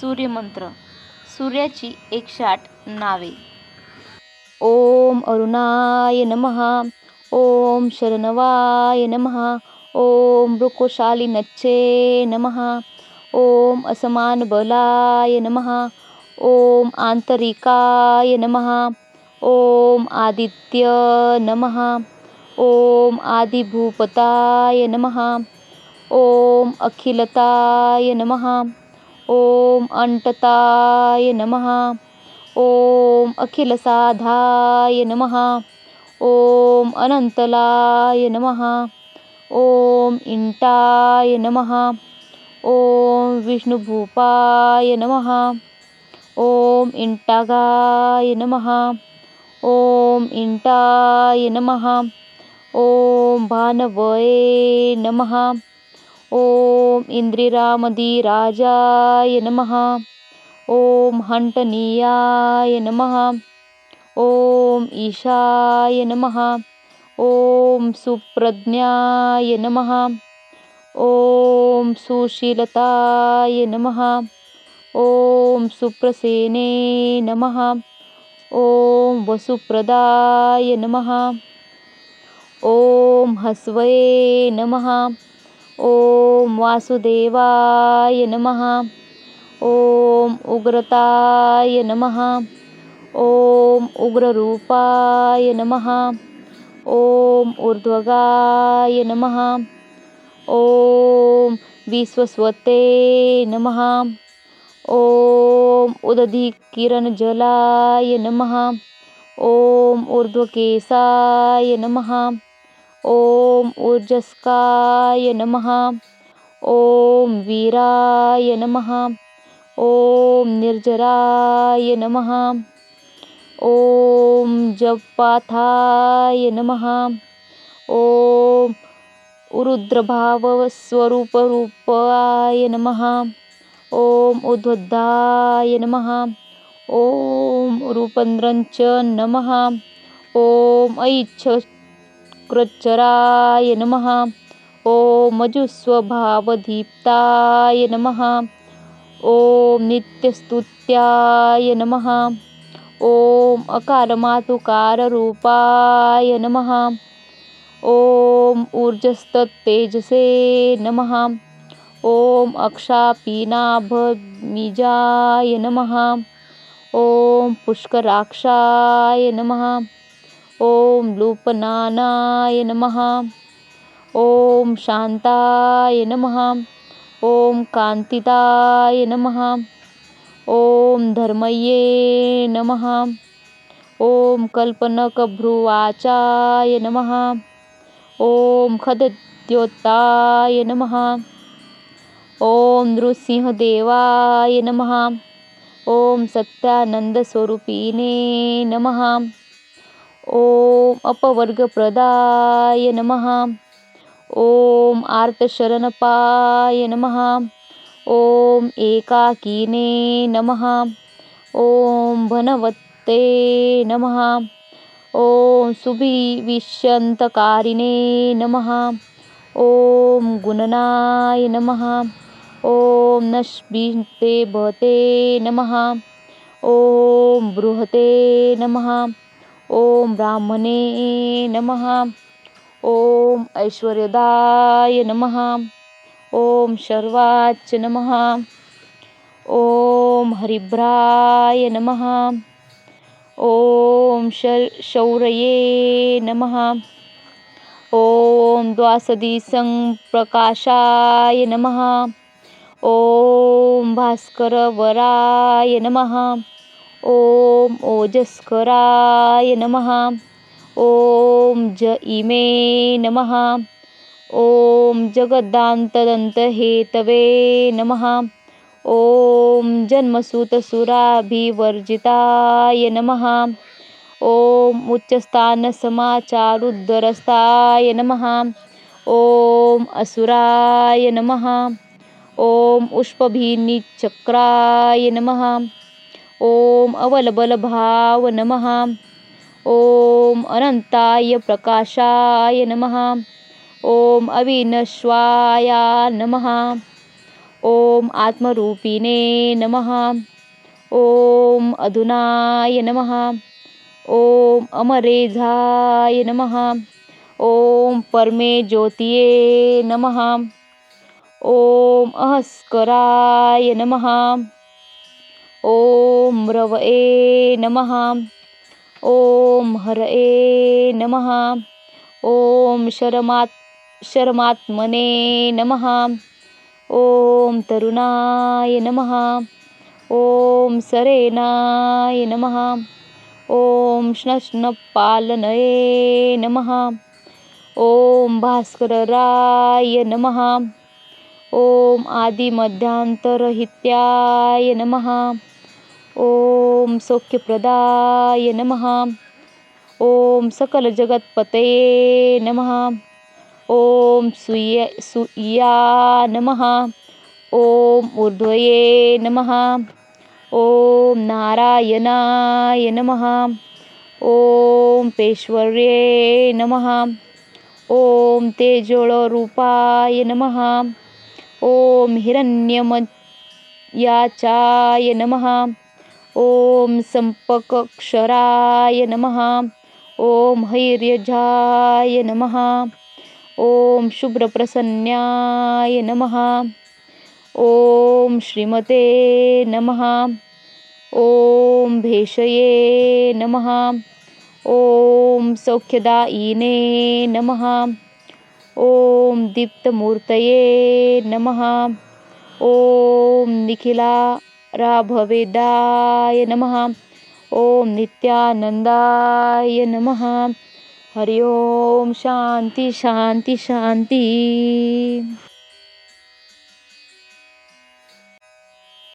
सूर्यमंत्र. सूर्याची एकशे आठ नावे. ओम अरुणाय नमः. ओम शरणवाय नमः. ओम वृकोशालिनच्छे नमः. ओम असमान बलाय नमः. ओम आंतरिकाय नमः. ओम आदित्य नमः. ओम आदिभूपताय नमः. ओम अखिलताय नमः. ओम अंटताय नमः। ओम अखिलसाधाय नमः। ओम अनंतलाय नमः। ओम इंटाय नमः। ओम विष्णुभूपाय नमः। ओम इंटागाय नमः। ओम इंटाय नमः। ओम भानवये नमः। ओम इंद्रिरामदिराजाय नमः। ओम हंटनीयाय नमः। ओम ईशाय नमः। ओम सुप्रज्ञाय नमः। ओम सुशीलताय नमः। ओम सुप्रसेने नमः। ओम वसुप्रदाय नमः। ओम हस्वये नमः। ओम वासुदेवाय नमः। ओम उग्रताय नमः। ओम उग्ररूपाय नमः। ओम ऊर्ध्वगाय नमः। ओम विश्वस्वते नमः। ओम उदधिकिरणजलाय नमः। ओम ऊर्ध्वकेशाय नमः। ओम ऊर्जस्काय नमः। ओम वीराय नमः। ओम निर्जराय नमः। ओम जपाथाय नमः। ओम रुद्रभावस्वरूपरूपाय नमः। ओम उद्वद्धाय नमः। ओम रूपन्द्रञ्च नमः। ओम ऐच्छकृच्चराय नमः। ओम मजुस्वभावदीप्ताय नमः। ओम नित्यस्तुत्याय नमः। ओम अकालमातुकाररूपाय नमः। ओम ऊर्जस्तत्तेजसे नमः। ओम अक्षापीनाभमीजाय नमः। ओम पुष्कराक्षाय नमः। ओम लूपनानाय नमः। ओम शांताय नमः। ओम कांतिताय नमः। ओम धर्मये नमः। ओम कल्पनकभ्रुवाचाय नमः। ओम खदद्योताय नमः। ओम नृसिंहदेवाय नमः। ओम सत्यानंदस्वरूपिणे नमः। ओम अपवर्गप्रदाय नमः। ओम आर्तशरणपाय नमः। ओम एकाकिने नमः। ओम भनवते नमः। ओम सुभिविष्यन्तकारिणे नमः। ओम गुणनाय नमः। ओम नश्भिते भते नमः। ओम बृहते नमः। ओम ब्राह्मणे नमः। ओम ऐश्वर्यदाय नमः। ओम शर्वाच नमः। ओम हरिभ्राय नमः। ओम शौरये नमः। ओम द्वासदिसंप्रकाशाय नमः। ओम भास्करवराय नमः। ओम ओजस्कराय नमः। ओम ज इमे नमः। ओम जगदान्तदन्तहेतवे नमः। ओम जन्मसूतसुराभिवर्जिताय नमः। ओम उच्चस्थानसमाचारुद्धरस्ताय नमः। ओम असुराय नमः। ओम उष्पभिनिचक्राय नमः। ओम अवलबलभाव नमः। ओम अनंताय प्रकाशाय नमः। ओम अविनश्वाय नमः। ॐ आत्मरूपिणे नमः। ॐ अधुनाय नमः। ॐ अमरेझाय नमः। ॐ परमे ज्योतिये नमः। ॐ अहस्कराय नमः। ॐ रवये नमः। ॐ हरये नमः। ॐ शरमात्, शरमात्मने नमः। ॐ तरुणाय नमः। ॐ सरेनाय नमः। ॐ श्नश्नपालनये नमः। ॐ भास्करराय नमः। ॐ आदिमध्यांतरहित्याय नमः। ॐ सौख्यप्रदाय नमः। ॐ सकलजगत्पतये नमः। ॐ सुय सुया नमः। ॐ ऊर्ध्वये नमः। ॐ नारायणाय नमः। ॐ पेश्वर्ये नमः। ॐ तेजोळरूपाय नमः। ॐ हिरण्यमयाचाय नमः। ॐ संपकक्षराय नमः। ॐ हैर्यजाय नमः। ॐ शुभ्रप्रसन्नाय नमः। ॐ श्रीमते नमः। ॐ भेषये नमः। ॐ सौख्यदायिने नमः। ॐ दीप्तमूर्तये नमः। ॐ निखिलाराभवेदाय नमः। ॐ नित्यानन्दाय नमः। हरि ओम। शांति शांति शांती।